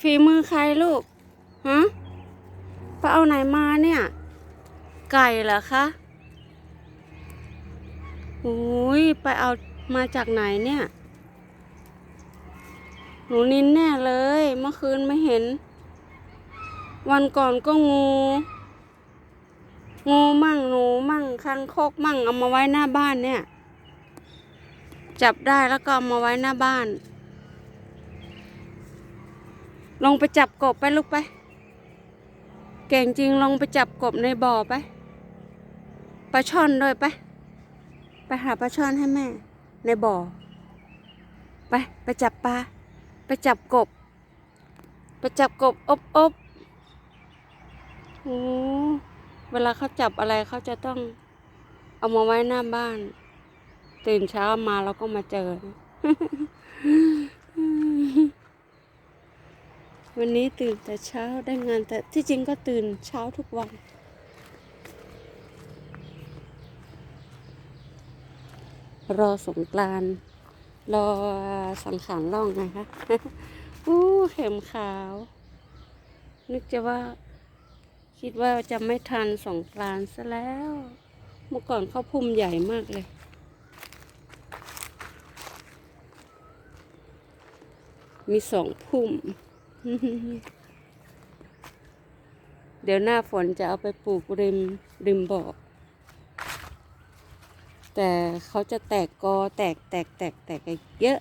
ฝีมือใครลูกฮะไปเอาไหนมาเนี่ย ไก่เหรอคะโอ้ยไปเอามาจากไหนเนี่ย หนูนินแน่เลย เมื่อคืนไม่เห็น วันก่อนก็งู งูมั่งหนูมั่งคังคกมั่งเอามาไว้หน้าบ้านเนี่ย จับได้แล้วก็เอามาไว้หน้าบ้าน ลงไปจับกบไปลูกไป เก่งจริงลงไปจับกบในบ่อไปปลาช่อนด้วยไป ไปหาปลาช่อนให้แม่ ในบ่อ ไปไปจับปลาไปจับกบ ไปจับกบอบอบโอ้เวลาเขาจับอะไรเขาจะต้องเอามาไว้หน้าบ้าน ตื่นเช้ามาเราก็มาเจอ วันนี้ตื่นแต่เช้าได้งานแต่ที่จริงก็ตื่นเช้าทุกวัน รอสงกรานรอสังขารล่องไงคะอู้เข็มขาว นึกจะว่า คิดว่าจะไม่ทันสงกรานซะแล้ว เมื่อก่อนเขาพุ่มใหญ่มากเลยมีสองพุ่ม เดี๋ยวหน้าฝนจะเอาไปปลูกริมริมบ่อ แต่เขาจะแตกกอแตกแตกแตกแตกเยอะ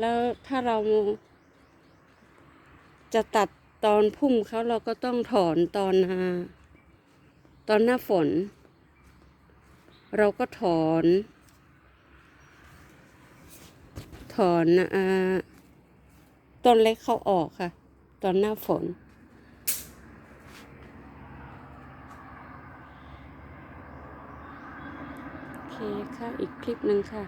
แล้วถ้าเราจะตัดตอนพุ่มเขาเราก็ต้องถอนตอนนาตอนหน้าฝน เราก็ถอน ถอนอ่า ต้นเล็กเขาออกค่ะ ตอนหน้าฝน โอเคค่ะ อีกคลิปหนึ่งค่ะ